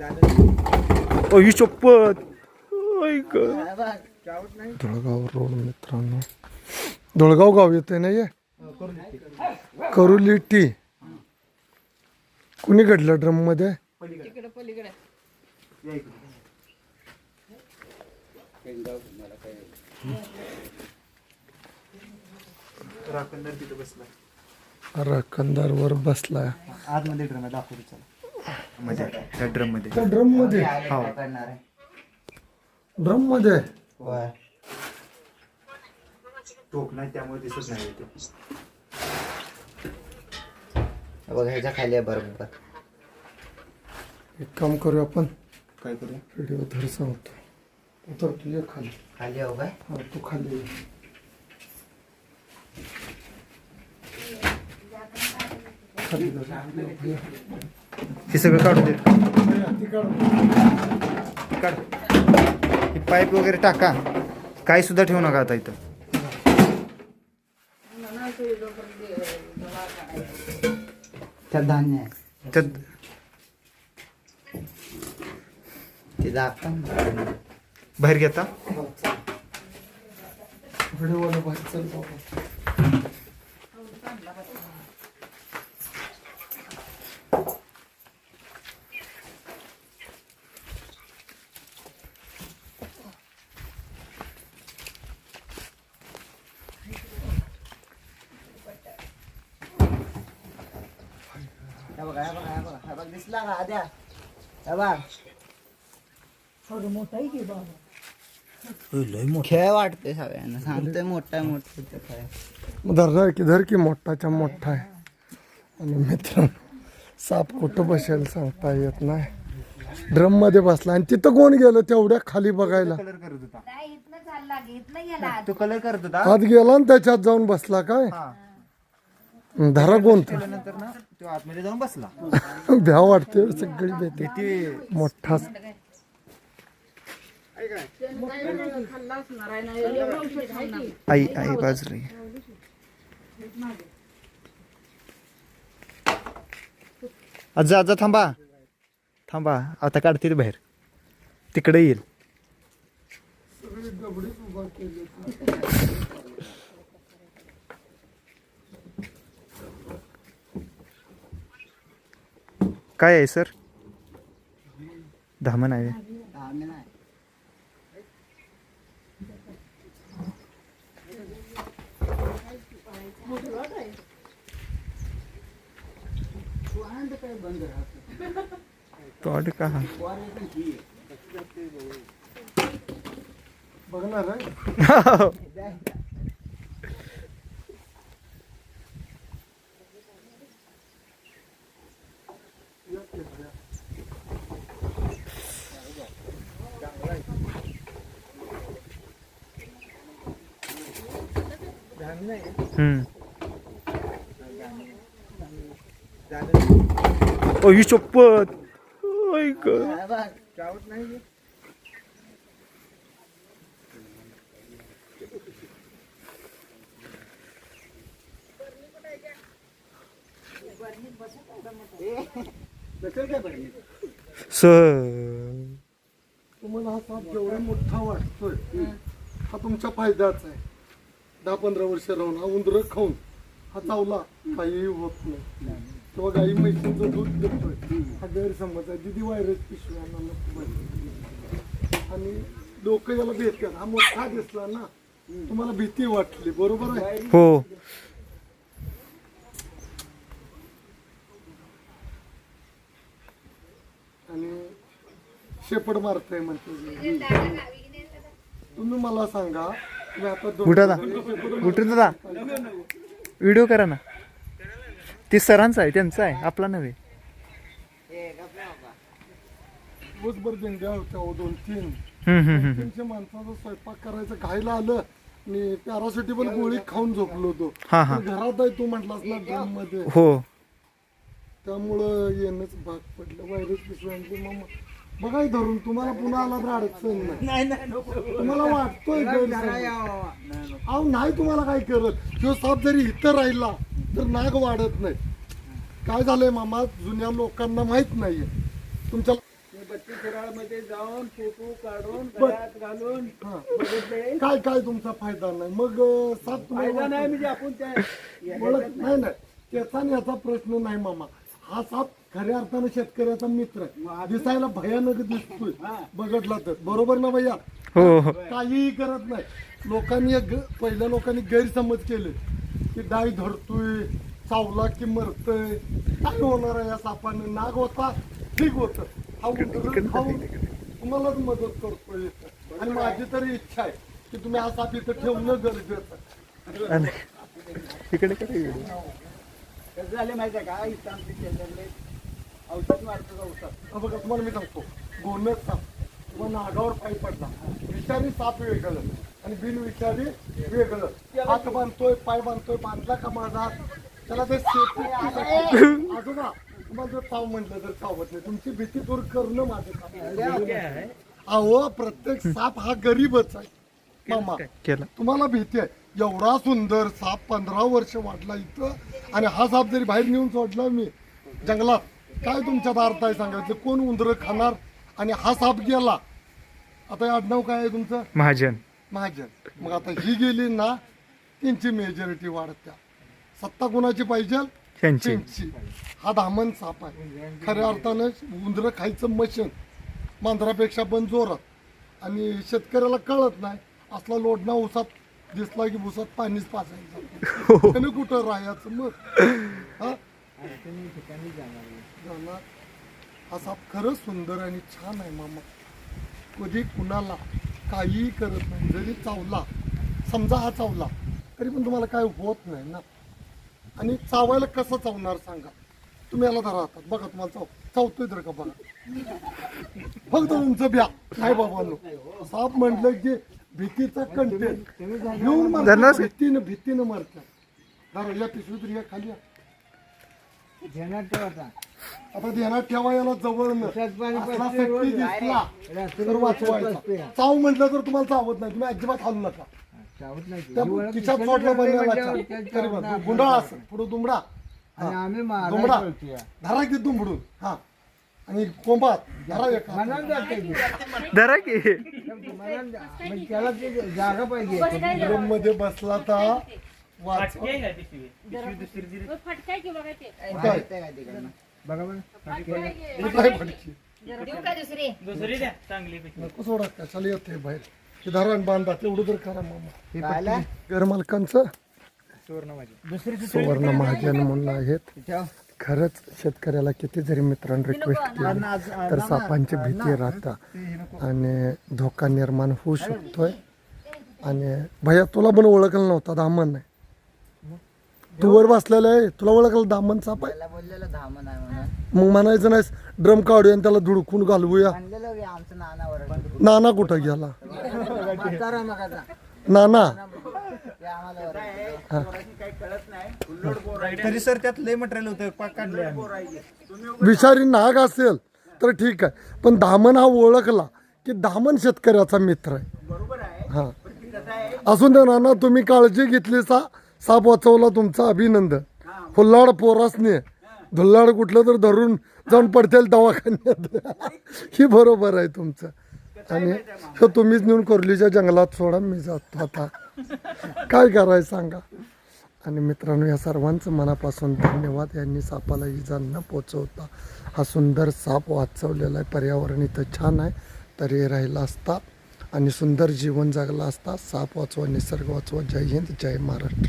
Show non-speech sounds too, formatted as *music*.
अही चप्पत ऐक धुळगाव रोड मित्रांनो. धुळगाव गाव येते ना ये करुली टी कुणी घडलं ड्रममध्ये राखणदार बसला वर बसलाय. आतमध्ये ड्रम आहे दाखवतो चला मध्ये त्या ड्रममध्ये त्या ड्रममध्ये हो. ड्रममध्ये टोक नाही त्यामुळे दिसत नाही ते बघ ह्याच्या खाली आहे बरोबर एक काम करूया आपण. काय करूया? व्हिडिओ धर सांगतो. उतर तू ये खाली. खाली आहे काय? हा तू खाली ये. खाली धर. हे सगळं काढून देत ती काढ. काढ. ही पाईप वगैरे टाका. काही सुद्धा ठेवू नका आता इथं. त्यात धान्य आहे. त्यात ते दाखवा बाहेर घेता हे बघा हे बघा हे बघा हे बघ दिसला का? आद्या हे बघ. खेळ वाटते सगळ्यांना. सांगतोय मोठा मोठा ते खेळ. मग धर की धर की मोठाच्या मोठा आहे. आणि मित्रांनो साप कुठं बसेल सांगता येत नाही. ड्रममध्ये बसला आणि तिथं कोण गेलं तेवढ्या खाली बघायला? कलर करत होता. इथनं चालला गेला. तो कलर करत होता? आत गेला आणि त्याच्यात जाऊन बसला काय? हा. धरा कोण तर त्यानंतर ना तो आतमध्ये जाऊन बसला. भ्या वाटते सगळी भीती ते मोठा. आई आई बाजरी आजा आजा थांबा. थांबा आता काढतील बाहेर. तिकडे येईल. काय आहे सर? धामण आहे. तोड का बघणार *laughs* चप्पत ऐक हे बघ सर. तुम्हाला हा साप जेवढा मोठा वाटतोय हा तुमच्या फायद्याचा आहे. दहा पंधरा वर्ष राहून हा उंदर खाऊन हा चावला काहीही होत नाही. किंवा गाई म्हैसीचं दूध देतोय हा गैरसमज आहे. दिदी व्हायरस पिशव्या. आणि लोक याला भेटतात. हा मोठा दिसला ना तुम्हाला भीती वाटली बरोबर आहे? हो. आणि शेपड मारताय म्हणते. तुम्ही मला सांगा कुठे दादा व्हिडिओ करा ना. ते सरांचा आहे त्यांचा आहे आपला नव्हे. दिवसभर दिंड्या होत्या हो दोन तीन. तीनशे माणसाचा स्वयंपाक करायचं खायला आलं आणि पॅरासिटिबल गोळी खाऊन झोपलो होतो. हा हा. घरात आहे तू म्हटलास ना ड्रममध्ये. हो. त्यामुळं येणंच भाग पडलं. व्हायरस पिशव्यांचे मग बघा धरून तुम्हाला पुन्हा आला तर अडचण नाही. तुम्हाला वाटतोय गैरसमज. अहो नाही तुम्हाला काय करत तो साप जरी इथं राहिला तर नाग वाढत नाही. काय झालंय मामा? जुन्या लोकांना माहीत नाहीये. तुमच्या गणपती शिराळमध्ये जाऊन फोटो काढून बर. गळ्यात घालून हा. बघितले. काय काय तुमचा फायदा नाही? मग अं, साप फायदा तुम्हाला नाही म्हणजे आपण त्या *laughs* ओळख नाही नाही. त्याचा आणि याचा प्रश्न नाही मामा. हा साप खऱ्या अर्थानं शेतकऱ्याचा मित्र आहे. दिसायला भयानक दिसतोय. बघितला तर. बरोबर ना भैया? हो हो. काहीही करत नाही. लोकांनी एक ग- पहिल्या लोकांनी गैरसमज केले. की डाय धरतोय चावला की मरतोय. काय होणार आहे या सापाने? नाग होता ठीक होत. हा खाऊन तुम्हालाच मदत करतोय. आणि माझी तरी इच्छा आहे की तुम्ही हा साप इथं ठेवणं गरजेचं आहे. इकडे कडे इकडे. कसं झाले माहिती आहे का? इथं आमच्या शेजारले औषध मारतात औषध. हा बघा तुम्हाला मी सांगतो. गोनस साप किंवा नागावर पाय पडला. विषारी साप वेगळं. आणि बिनविषारी वेगळं. हात बांधतोय पाय बांधतोय बांधला का माझा? त्याला ते सेफ्टी आजोबा तुम्हाला जर चाव म्हटलं तर चावत नाही. तुमची भीती दूर करणं माझं काम आहे. अहो प्रत्येक साप हा गरीबच आहे. मामा केला. तुम्हाला भीती आहे. एवढा सुंदर साप पंधरा वर्ष वाढला इथं. आणि हा साप जरी बाहेर नेऊन सोडला मी जंगलात काय तुमच्यात अर्थ आहे सांगायचं? कोण उंदरं खाणार? आणि हा साप गेला. आता आडनाव काय आहे तुमचं? महाजन. महाजन. मग आता ही गेली ना त्यांची मेजॉरिटी वाढत्या. सत्ता कोणाची पाहिजे? त्यांची. त्यांची. हा धामण साप आहे. खऱ्या अर्थानं उंदरं खायचं मशीन. मांजरापेक्षा पण जोरात. आणि शेतकऱ्याला कळत नाही असला लोडणा उसात दिसला की भुसात पाणीच पाजायचं. त्याने कुठं राहायचं? मग. हा. हा साप खरंच सुंदर आणि छान आहे मामा. कधी कुणाला काहीही करत नाही. जरी चावला समजा हा चावला तरी पण तुम्हाला काय होत नाही ना? आणि चावायला कसं चावणार सांगा? तुम्ही याला धरा हातात बघा तुम्हाला चाव चावतोय तर का बघा? फक्त तुमचं ब्या काय बाबांनो. साप म्हटलं की भीतीचा कंटेंट घेऊन मारतात? भीतीनं भीतीनं मारतात. धरा या पिशवीत या खाली या. ध्यानात ठेवायचा आता. ध्यानात ठेवा याला जवळ पाणी असला सक्ती दिसला तर वाचवायचा. चाव म्हटलं तर तुम्हाला चावत नाही. तुम्ही अजिबात हालू नका. चावत नाही त्या खिशात सोडलं बनलेला तरी पण गुंडाळा असं. पुढं दुमडा. आणि आम्ही दुमडा. धरा की दुमडून. हा. आणि कोंबात धरा एका मनात जाते की. धरा की. जा- म्हणजे त्याला ते जागा पाहिजे. रूममध्ये बसला तर वाच. फटकाय की बघा ते? काय? बघा बरं हे काय फडकी? देऊ का दुसरी? नको सोडा कशाला येते बाहेर? हे धरा आणि बांधा तेवढं तर करा मामा. घर मालकांचं सुवर्ण महाजन म्हणून आहेत. खरंच शेतकऱ्याला किती जरी मित्रांनी रिक्वेस्ट केली तर सापांची भीती राहता आणि धोका निर्माण होऊ शकतोय. आणि भैया तुला पण ओळखलं नव्हता दामन. नाही तू वर बसलेला आहे. तुला ओळखलं दामन साप आहे? त्याला बोललेलं धामण आहे म्हणून. मग म्हणायचं नाही ड्रम काढूया आणि त्याला धुडकून घालवूया. नाना कुठं गेला? नाना. तरी सर त्यात लय मटेरियल होतं काढले विषारी नाग असेल तर ठीक आहे. पण दामन हा ओळखला की दामन शेतकऱ्याचा मित्र आहे. हा. असून दे नाना तुम्ही काळजी घेतली सा साप वाचवला तुमचा अभिनंदन. फुल्लाड पोरासने. धुल्लाड कुठलं तर धरून जाऊन पडतील दवाखान्यात. *laughs* ही बरोबर आहे तुमचं. आणि तुम्हीच नेऊन कोरलीच्या जंगलात सोडा मी जातो आता. काय करायचं सांगा? आणि मित्रांनो या सर्वांचं मनापासून धन्यवाद. यांनी सापाला इजा न पोचवता हा सुंदर साप वाचवलेला आहे. पर्यावरण इथं छान आहे. तरी राहिला असता आणि सुंदर जीवन जगला असता. साप वाचवा निसर्ग वाचवा. जय हिंद जय महाराष्ट्र.